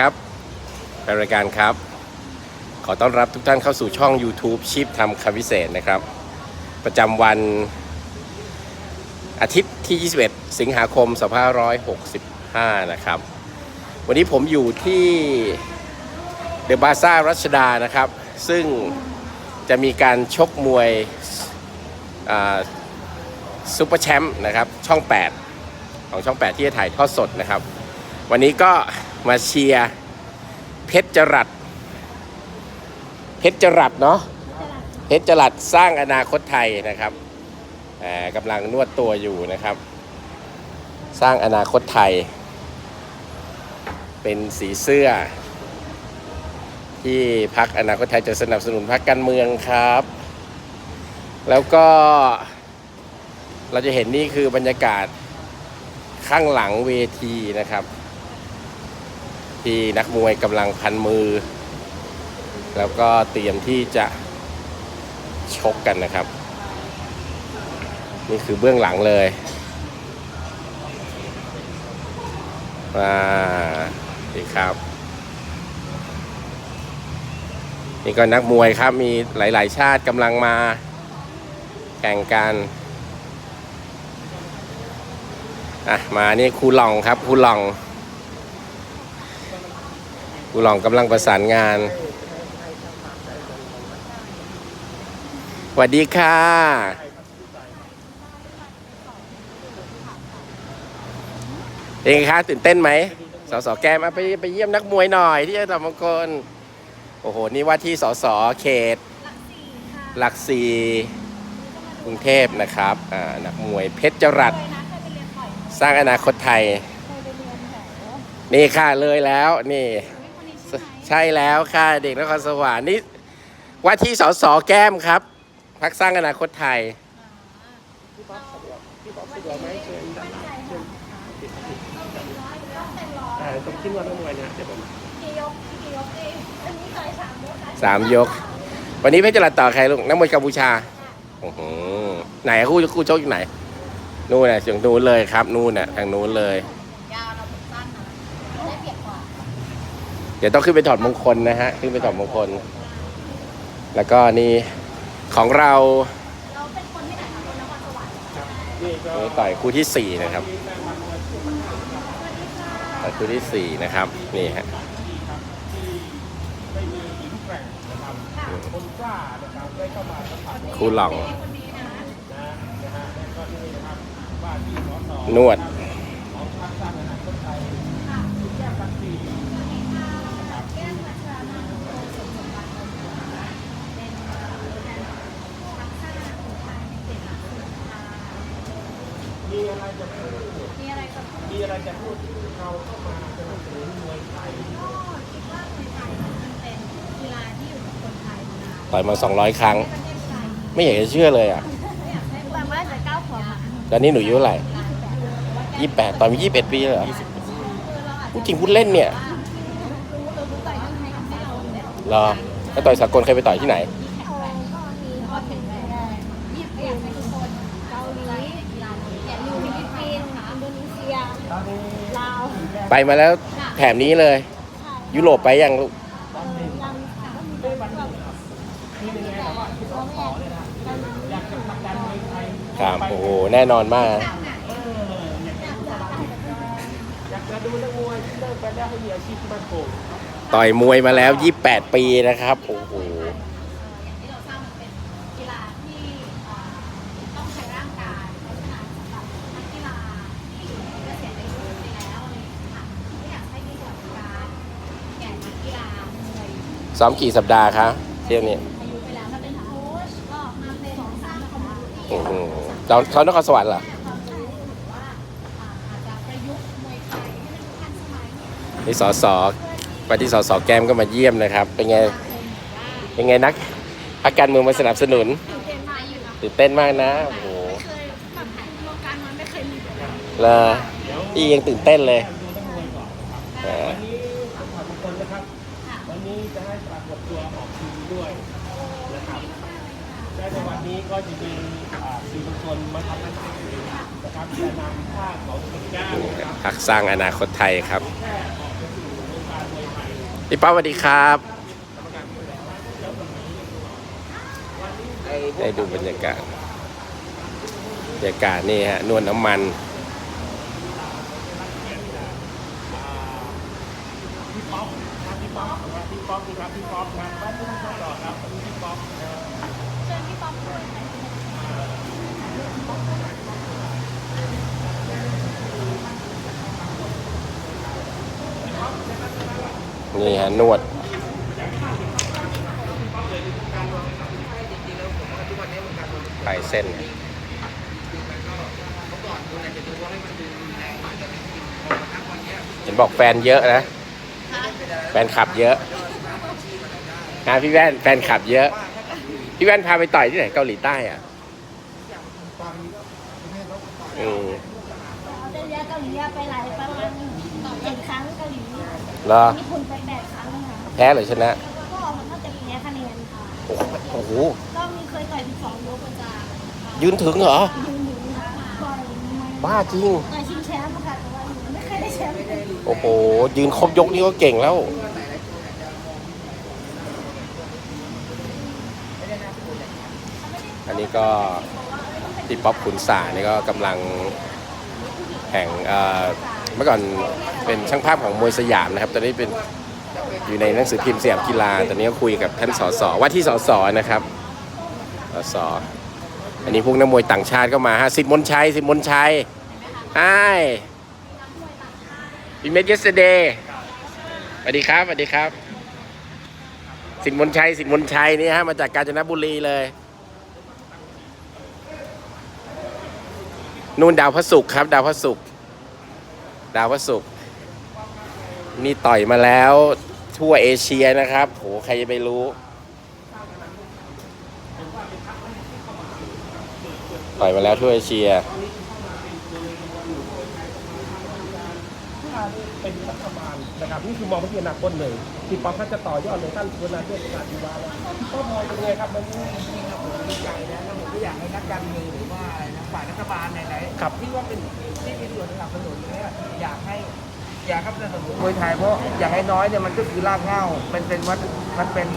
ครับแฟนรายการครับ ขอต้อนรับทุกท่านเข้าสู่ช่อง YouTube ชิปทำคำพิเศษนะครับ ประจำวันอาทิตย์ที่ 21 สิงหาคม 2565 นะครับ วันนี้ผมอยู่ที่เดอะบาซ่ารัชดานะครับ ซึ่งจะมีการชกมวยซูเปอร์แชมป์นะครับ ช่อง 8 ของช่อง 8 ที่จะถ่ายทอดสดนะครับ วันนี้ก็ มาเชียร์เพชรจรัสเพชรจรัสเนาะเพชรจรัสสร้างอนาคตไทยนะครับกำลังนวดตัวอยู่นะครับ สร้างอนาคตไทย เป็นสีเสื้อ ที่พักอนาคตไทยจะสนับสนุนพักการเมืองครับ แล้วก็เราจะเห็นนี่คือบรรยากาศข้างหลังเวทีนะครับ ที่นักมวยกำลังพันมือ แล้วก็เตรียมที่จะชกกันนะครับ นี่คือเบื้องหลังเลยมาดีครับ นี่ก็นักมวยครับมีหลาย ๆ ชาติกำลังมาแข่งกันอะมานี่ครูหลองครับครูหลอง กูหลองกำลังประสานงานสวัสดีค่ะเป็นไงคะตื่นเต้นไหมสสแกมาไปไปเยี่ยมนักมวยหน่อยที่จะทำมงคลโอ้โห นี่ว่าที่สสเขต หลักสี่กรุงเทพนะครับอ่านักมวยเพชรจรัสสร้างอนาคตไทย นี่ค่ะเลยแล้วนี่ ช่แล้วค่ะ เด็กนครสวรรค์นี่ว่าที่สสแก้มครับพักสร้างอนาคตไทยแต่ตรงที่นวดนักมวยเนี่ยเดี๋ยวผมกี่ยกกี่ยกเองอันนี้ต่อยสามยกค่ะสามยก วันนี้เพชรจรัสต่อใครลูกนักมวยกัมพูชาโอ้โหไหนคู่คู่โชกอยู่ไหน นู่นน่ะเสียงนู้นเลยครับ นู่นน่ะทางนู้นเลย ยาวเราผมสั้นนะได้เปรียบกว่า เดี๋ยวต้องขึ้นไปถอดมงคลนะฮะ ขึ้นไปถอดมงคล แล้วก็นี่ของเราเราเป็นคนที่ไหนคะคนนครสวรรค์นี่ต่อยคู่ที่สี่นะครับต่อยคู่ที่สี่นะครับ นี่ฮะไม่หญิงนะครับคนกล้ มีอะไรจะพูดมีอะไรกับมีอะไรจะพูดเราเข้ามาสนับสนุนมวยไทยก็คิดว่ามวยไทยมันเป็นกีฬาที่อยู่กับคนไทยมานานต่อยมา200 ครั้ง ประเทศไทยไม่อยากจะเชื่อเลยอะไม่อยากให้แต่เมื่อไหร่จะก้าวขวาตอนนี้หนูอายุเท่าไหร่ยี่แปดตอนมียี่สิบเอ็ดปีเลยเหรอพูดจริงพูดเล่นเนี่ยรู้เรารู้ต่อยทั้งไทยทั้งเราเนี่ยรอแล้วต่อยสากลเคยไปต่อยที่ไหน แข็งแรงก็มีก็แข็งแรงญี่ปุ่นทุกคนเกาหลีอย่าลืมฟิลิปปินส์อินโดนีเซีย ลาวไปมาแล้วแถมนี้เลย ยุโรปไปยังลูกยังก็มีแบบแบบเราไม่อยากการอยากจะผลักดันมวยไทยครับโอ้โห แน่นอนมากอยากจะดูนักมวยที่เลิกไปแล้วให้มีอาชีพที่มั่นคงต่อยมวยมาแล้ว 28 ปีนะครับ โอ้โห อย่างที่เราทราบมันเป็นกีฬาที่ต้องใช้ร่างกายเพราะฉะนั้นสำหรับนักกีฬาที่เกษียณอายุไปแล้วอะไรอย่างเงี้ยค่ะไม่อยากให้มีสวัสดิการแก่นักกีฬามวย ซ้อมกี่สัปดาห์คะเที่ยวนี้เราเขาต้องขอสวัสดิ์เหรอนี่สอสไปที่สสแกมก็มาเยี่ยมนะครับ เป็นไง เป็นไงนักพักการเมืองมาสนับสนุนตื่นเต้นมากนะโอ้โหเลียังตื่นเต้นเลย ก็จะมีสื่อมวลชนมาทำหน้าที่นะครับจะนำภาพของคุณแก้วนะครับพักสร้างอนาคตไทยครับ แค่ออกไปสู่วงการมวยไทพี่ป๊อปสวัสดีครับ ได้ดูบรรยากาศ บรรยากาศนี่ฮะ นวลน้ำมัน พี่ป๊อปครับพี่ป๊อปครับพี่ป๊อปนี่ครับพี่ป๊อปครับบ้านที่ต้องต่อครับพี่ป๊อป เชิญพี่ป๊อปด้วยค่ะ นี่ฮะนวดปลายเส้น เห็นบอกแฟนเยอะนะ แฟนขับเยอะนะพี่แว่นแฟนขับเยอะ พี่แว่นพาไปต่อยที่ไหนเกาหลีใต้อะอืมเราได้เรียนเกาหลีไปหลายประมาณเจ็ดครั้งเกาหลีเหรอ ญี่ปุ่นไปแปดครั้งค่ะ แพ้หรือชนะก็มันก็จะแพ้คะแนนค่ะโอ้โหก็มีเคยต่อยถึงสองยกประจายืนถึงเหรอยืนหนึ่งต่อยบ้าจริงต่อยชิงแชมป์ค่ะแต่ว่าหนูไม่เคยได้แชมป์เลยโอ้โหยืนครบยกนี่ก็เก่งแล้วอันนี้ก็พี่ป๊อปขุนสานี่ก็กำลังแข่งเอ่อเมื่อก่อนเป็นช่างภาพของมวยสยามนะครับตอนนี้เป็น อยู่ในหนังสือพิมพ์สยามกีฬาตอนนี้ก็คุยกับท่านสสว่าที่สสนะครับสสอันนี้พวกนักมวยต่างชาติก็มาฮะสิทธิ์มนชัยสิทธิ์มนชัย Hi We met yesterday สวัสดีครับสวัสดีครับ สิทธิ์มนชัยสิทธิ์มนชัยนี่ฮะมาจากกาญจนบุรีเลยนู่นดาวพระศุกร์ครับ ดาวพระศุกร์ดาวพระศุกร์นี่ต่อยมาแล้ว ทั่วเอเชียนะครับ โห ใครจะไปรู้ต่อยมาแล้วทั่วเอเชีย ถ้าเป็นรัฐบาลนะครับนี่คือมองไปที่อนาคตเลยพี่ป๊อปเขาจะต่อยอดเลยท่านคุณนาเทศศาสตร์ดีวาแล้วก็มองเป็นไงครับมันนี้ใหญ่นะแล้วผมก็อยากให้นักการเมืองหรือว่าฝ่ายรัฐบาลไหนๆที่ว่าเป็นที่มีส่วนสนับสนุนเนี่ยอยากให้ อยากให้สนับสนุนมวยไทยเพราะอย่างน้อยๆเนี่ยมันก็คือรากเหง้ามันเป็นวัฒนมันเป็น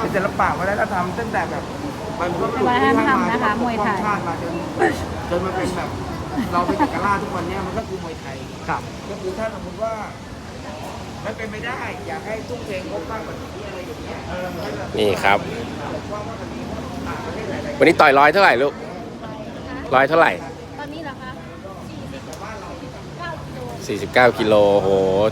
เป็นศิลปะวัฒนธรรมตั้งแต่แบบมันก็ถูกวัฒนธรรมนะคะมวยไทยชาติมาจนจนมาเป็นแบบเราเป็นจักรราชทุกวันเนี้มันก็คือมวยไทยครับ ก็คือถ้าสมมติว่ามันเป็นไปได้ อยากให้ทุ่มเทงบมากกว่านี้อะไรอย่างเงี้ยเออให้แบบนี่ครับว่าว่ามันมีต่างประเทศหลายๆวันนี้ต่อยร้อยเท่าไหร่ลูกร้อยเท่าไหร่ ตอนนี้เหรอคะสี่สิบเก้ากิโล 49 กิโลโห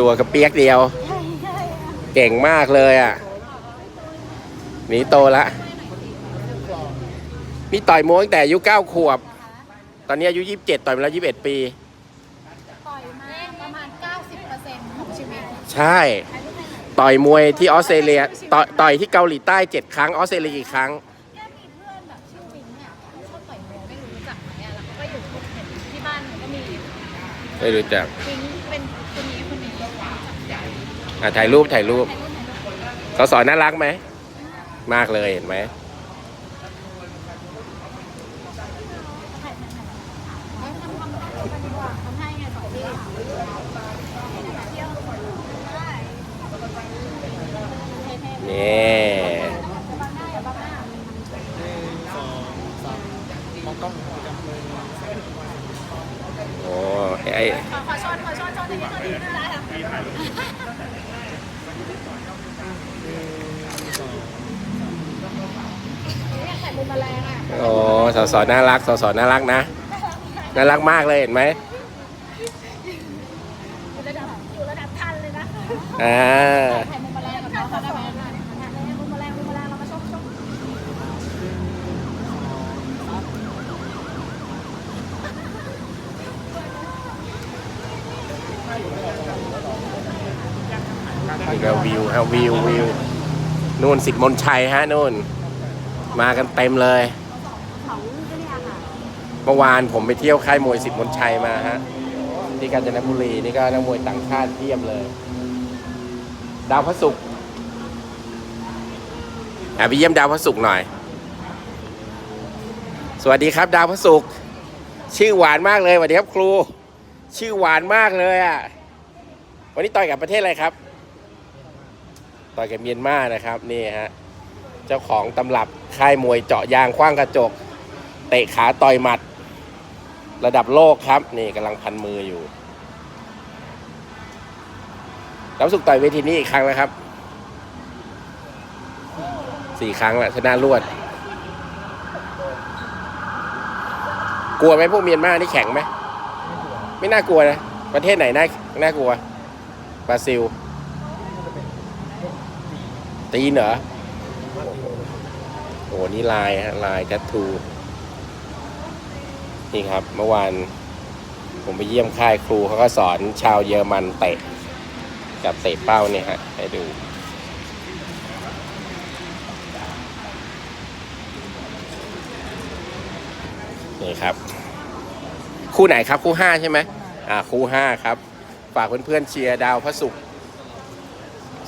ตัวกระเปียกเดียวใช่ใช่ค่ะเก่งมากเลยอะหนีโตละมีต่อยมวยตั้งแต่อายุ9ขวบ ตอนนี้อายุ 27 ต่อยมาแล้ว 21 ปี ต่อยมาประมาณ 90%ของชีวิตใช่ ต่อยมวยที่ออสเตรเลีย ต่อยต่อยที่เกาหลีใต้ 7 ครั้ง ออสเตรเลียกี่ครั้ง ไม่รู้จักวิงเป็นคนนี้คนนี้รู้จักใหญ่อะถ่ายรูปถ่ายรูปใครรู้ไหนสสน่ารักไหม มากเลยเห็นไหมถ่ายถ่ายถ่ายแล้วทำทำกันดีกว่าทำให้ไงสองที่ แมลงอะโอ้สสน่ารักสสน่ารักนะ น่ารักมากเลยเห็นไหมอยู่ระดับอยู่ระดับทันเลยนะอ่าใส่มุมแมลงกับน้องเขาได้ไหมมุมแมลงมุมแมลงเรามาชกชกนี่ก็วิวฮะวิววิวนู่นสิทธิ์มนชัยฮะนู่น มากันเต็มเลยของก็เนี่ยค่ะเมื่อวานผมไปเที่ยวค่ายมวยสิทธิ์มนชัยมาฮะที่กาญจนบุรีนี่ก็นักมวยต่างชาติเทียบเลย ดาวพระศุกร์อะไปเยี่ยมดาวพระศุกร์หน่อย สวัสดีครับดาวพระศุกร์ชื่อหวานมากเลยสวัสดีครับครู ชื่อหวานมากเลยอะวันนี้ต่อยกับประเทศอะไรครับ ต่อยกับเมียนมานะครับนี่ฮะ เจ้าของตำรับค่ายมวยเจาะยางคว้างกระจก เตะขาต่อยหมัด ระดับโลกครับ นี่กำลังพันมืออยู่แล้วสุกต่อยเวทีนี้อีกครั้งนะครับสี่ครั้งแหละชนะรวด กลัวไหมพวกเมียนมานี่แข็งไหม ไม่น่ากลัวนะ ประเทศไหนน่าน่ากลัวบราซิล ตีนเหรอ โอ้โหนี่ลายฮะลายแทททูนี่ครับเมื่อวานผมไปเยี่ยมค่ายครูเขาก็สอนชาวเยอรมันเตะกับเตะเป้าเนี่ยฮะให้ดู นี่ครับ คู่ไหนครับคู่ห้าใช่ไหมอ่าคู่ห้าครับ ฝากเพื่อนๆเชียร์ดาวพระศุกร์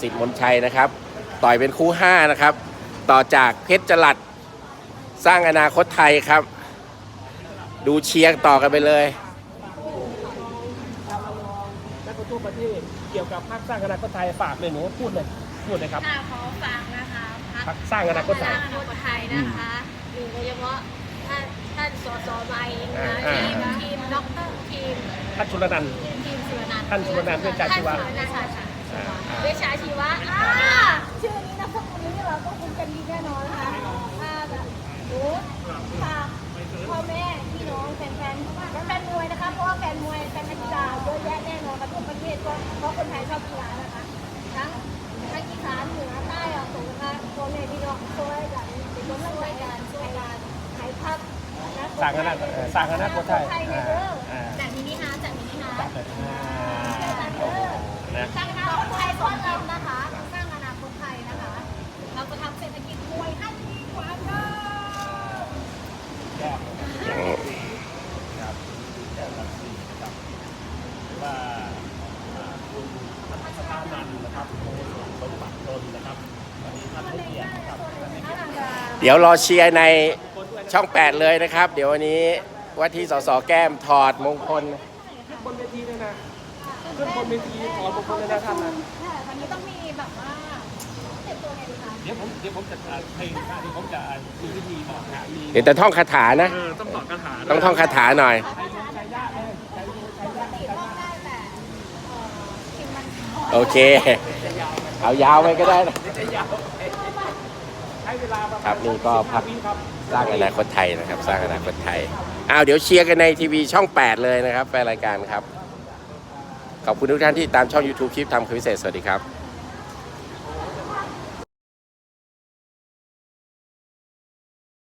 สิทธิ์มนชัยนะครับ ต่อยเป็นคู่ห้านะครับ ต่อจากเพชรจรัดสร้างอนาคตไทยครับ ดูเชียร์ต่อกันไปเลยและก็ทั่วประเทศเกี่ยวกับพรรคสร้างอนาคตไทยฝากเลยหนูพูดเลยพูดเลยครับ ค่ะขอฝากนะคะพรรคสร้างอนาคตไทย สร้างอนาคตไทยนะคะอยู่โดยเฉพาะท่านท่านสสใบนะอ่า ทีมทีมด็อกเตอร์ทีมท่านชุลนันท์ ทีมสุรนันท์ท่านสุรนันท์เวชชาชีวะท่านสุรนันท์เวชชาชีวะอ่าเว ชชาชีวะอ่าชื่อนี้นะพวกนี้นี่เราก็คุ้นกันดีแน่นอนนะคะอ่าแบบโอ้ฝากพ่อแม่พี่น้องแฟนๆแฟนมวยนะคะ เพราะว่าแฟนมวยแฟนนักกีฬาเยอะแยะแน่นอนค่ะทั่วประเทศเพราะเพราะคนไทยชอบกีฬานะคะ ทั้งทั้งอีสานเหนือใต้ออกตกนะคะโซนในพี่น้องช่วยกันเป็นกำลังใจกันช่วยกันหายพักนะสร้างอนาคตเอ่อสร้างอนาคตไทยไทยในอ่าเด้ออ่าจากมินิฮาร์ทจากมินิฮาร์ทอ่าโอ้โหนะสร้างอนาคตไทยก่อนเรานะคะสร้างอนาคตไทยนะคะ เราจะทำเศรษฐกิจมวยให้ดีกว่าเดิม ยอดครับแก้วรังสีนะครับหรือว่าอ่าคุณพัฒนา นันท์นะครับโคสมบัตินนท์นะครับวันนี้ท่านผู้เกียรตินะครับท่านผู้เกียรติเดี๋ยวรอเชียร์ในช่อง 8 เลยนะครับ เดี๋ยววันนี้ว่าที่สสแก้มถอดมงคล ขึ้นบนเวทีเลยนะขึ้นบนเวทีถอนมงคลเลยนะท่านนะค่ะวันนี้ต้องมีแบบว่าเตรียมตัวไงดีคะเดี๋ยวผมเดี๋ยวผมจะอ่าเพลงท่าที่ผมจะมีวิธีบอกนะมีเดี๋ยวแต่ท่องคาถานะ เออต้องตอบคาถานะต้องท่องคาถาหน่อยปกติร้องได้แต่เอ่อพิมพ์มัน โอเค เอายาวไปก็ได้นะใช้เวลาครับนี่ก็พักสร้างอนาคตไทยนะครับ สร้างอนาคตไทยเอาเดี๋ยวเชียร์กันในทีวีช่อง 8 เลยนะครับแฟนรายการครับ ขอบคุณทุกท่านที่ตามช่อง YouTube คลิปทำคลิปพิเศษ สวัสดีครับ